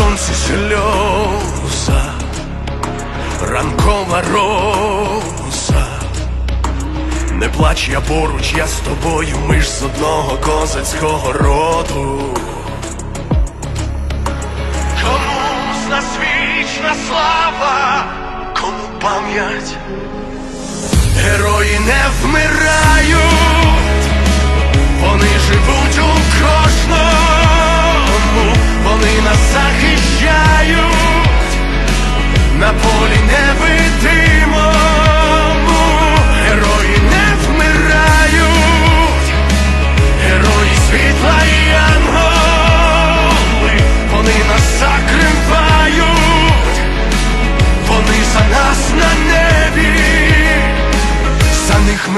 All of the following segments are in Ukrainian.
сонці сльоза, ранкова роза. Не плач я поруч, я з тобою, ми ж з одного козацького роду. Кому з нас вічна слава, кому пам'ять, герої не вмирають, вони живуть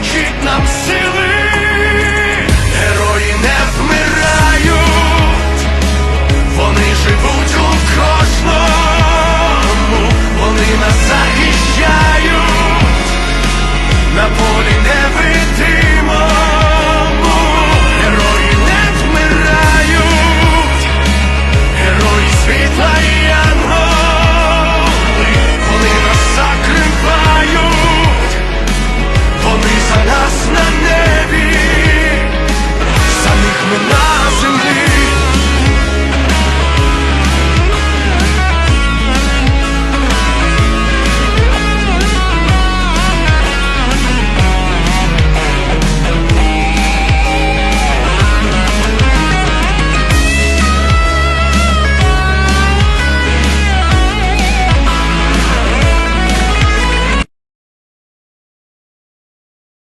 вистачить нам сили.